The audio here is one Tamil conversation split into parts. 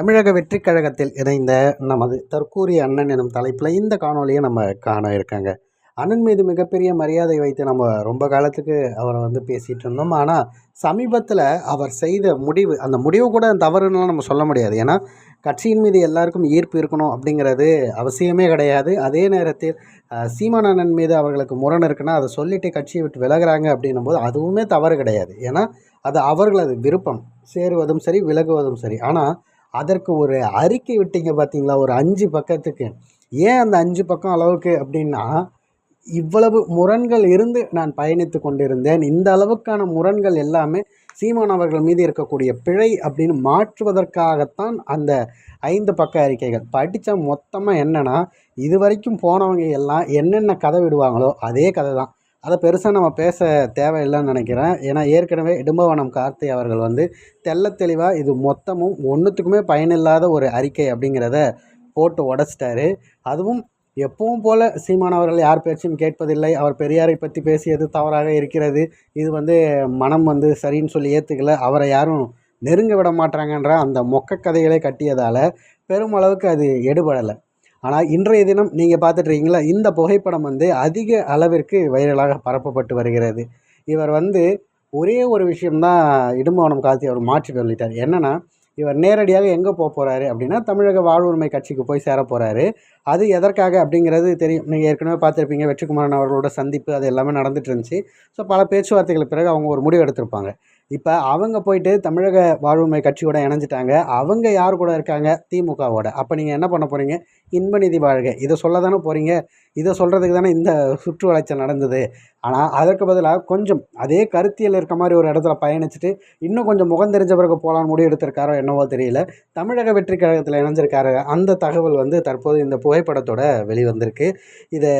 தமிழக வெற்றிக் கழகத்தில் இணைந்த நமது தற்கூரிய அண்ணன் எனும் தலைப்பில் இந்த காணொலியை நம்ம காண இருக்காங்க. அண்ணன் மீது மிகப்பெரிய மரியாதை வைத்து நம்ம ரொம்ப காலத்துக்கு அவரை வந்து பேசிகிட்டு இருந்தோம். ஆனால் சமீபத்தில் அவர் செய்த முடிவு அந்த முடிவு கூட தவறுன்னுலாம் நம்ம சொல்ல முடியாது. ஏன்னா கட்சியின் மீது எல்லாருக்கும் ஈர்ப்பு இருக்கணும் அப்படிங்கிறது அவசியமே கிடையாது. அதே நேரத்தில் சீமான் அண்ணன் மீது அவர்களுக்கு முரண் இருக்குன்னா அதை சொல்லிட்டு கட்சியை விட்டு விலகுறாங்க அப்படின்னும் போது அதுவுமே தவறு கிடையாது. ஏன்னா அது அவர்களது விருப்பம். சேருவதும் சரி விலகுவதும் சரி. ஆனால் அதற்கு ஒரு அறிக்கை விட்டீங்க பார்த்தீங்களா? ஒரு அஞ்சு பக்கத்துக்கு. ஏன் அந்த அஞ்சு பக்கம் அளவுக்கு அப்படின்னா இவ்வளவு முரண்கள் இருந்து நான் பயணித்து கொண்டிருந்தேன். இந்த அளவுக்கான முரண்கள் எல்லாமே சீமான் அவர்கள் மீது இருக்கக்கூடிய பிழை அப்படின்னு மாற்றுவதற்காகத்தான் அந்த ஐந்து பக்க அறிக்கைகள். படித்தா மொத்தமாக என்னென்னா இது வரைக்கும் போனவங்க எல்லாம் என்னென்ன கதை விடுவாங்களோ அதே கதை தான் அதை பெருசாக நம்ம பேச தேவையில்லைன்னு நினைக்கிறேன். ஏன்னா ஏற்கனவே இடும்பவனம் கார்த்தி அவர்கள் வந்து தெள்ள தெளிவாக இது மொத்தமும் ஒன்றுத்துக்குமே பயனில்லாத ஒரு அறிக்கை அப்படிங்கிறத போட்டு உடச்சிட்டாரு. அதுவும் எப்பவும் போல சீமான் அவர்கள் யார் பேச்சும் கேட்பதில்லை. அவர் பெரியாரை பற்றி பேசியது தவறாக இருக்கிறது. இது வந்து மனம் வந்து சரின்னு சொல்லி ஏற்றுக்கல அவரை யாரும் நெருங்க விட மாட்டாங்கன்ற அந்த மொக்க கதைகளை கட்டியதால் பெருமளவுக்கு அது எடுபடலை. ஆனால் இன்றைய தினம் நீங்கள் பார்த்துட்ருக்கீங்களா இந்த புகைப்படம் வந்து அதிக அளவிற்கு வைரலாக பரப்பப்பட்டு வருகிறது. இவர் வந்து ஒரே ஒரு விஷயம்தான் இடும்பவனம் கார்த்தி அவர் மாற்றி சொல்லிட்டார். என்னென்னா இவர் நேரடியாக எங்கே போக போகிறாரு அப்படின்னா தமிழக வாழ்வுரிமை கட்சிக்கு போய் சேர போகிறாரு அது எதற்காக அப்படிங்கிறது தெரியும். நீங்கள் ஏற்கனவே பார்த்துருப்பீங்க வெற்றிக்குமாரன் அவர்களோட சந்திப்பு அது எல்லாமே நடந்துட்டு இருந்துச்சு. ஸோ பல பேச்சுவார்த்தைகளுக்கு பிறகு அவங்க ஒரு முடிவு எடுத்திருப்பாங்க. இப்போ அவங்க போயிட்டு தமிழக வாழ்வுமை கட்சியோட இணைஞ்சிட்டாங்க. அவங்க யார் கூட இருக்காங்க? திமுகவோட. அப்போ நீங்கள் என்ன பண்ண போகிறீங்க இன்பநிதி வாழ்க. இதை சொல்ல தானே போகிறீங்க இதை சொல்கிறதுக்கு தானே இந்த சுற்று வளைச்சல் நடந்தது. ஆனால் அதற்கு பதிலாக கொஞ்சம் அதே கருத்தியல் இருக்க மாதிரி ஒரு இடத்துல பயணிச்சுட்டு இன்னும் கொஞ்சம் முகம் தெரிஞ்ச பிறகு போகலான்னு முடிவு எடுத்திருக்காரோ என்னவோ தெரியல. தமிழக வெற்றி கழகத்தில் இணைஞ்சிருக்காரு. அந்த தகவல் வந்து தற்போது இந்த புகைப்படத்தோட வெளிவந்திருக்கு. இதை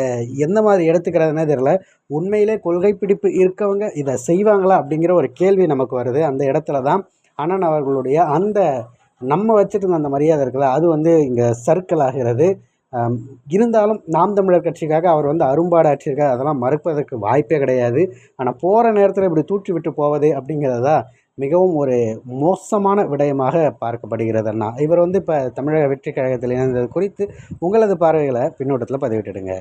எந்த மாதிரி எடுத்துக்கிறதுனே தெரியல. உண்மையிலே கொள்கை பிடிப்பு இருக்கவங்க இதை செய்வாங்களா அப்படிங்கிற ஒரு கேள்வி நமக்கு வருது. அந்த இடத்துல தான் அண்ணன் அவர்களுடைய அந்த நம்ம வச்சுட்டு இருந்த அந்த மரியாதை இருக்குல்ல அது வந்து இங்கே சர்க்கிள் ஆகிறது. இருந்தாலும் நாம் தமிழர் கட்சிக்காக அவர் வந்து அரும்பாடு ஆற்றியிருக்கார். அதெல்லாம் மறுப்பதற்கு வாய்ப்பே கிடையாது. ஆனால் போகிற நேரத்தில் இப்படி தூற்றி விட்டு போவது அப்படிங்கிறது தான் மிகவும் ஒரு மோசமான விடயமாக பார்க்கப்படுகிறது அண்ணா. இவர் வந்து இப்போ தமிழக வெற்றி கழகத்தில் இணைந்தது குறித்து உங்களது பார்வைகளை பின்னோட்டத்தில் பதிவிட்டுடுங்க.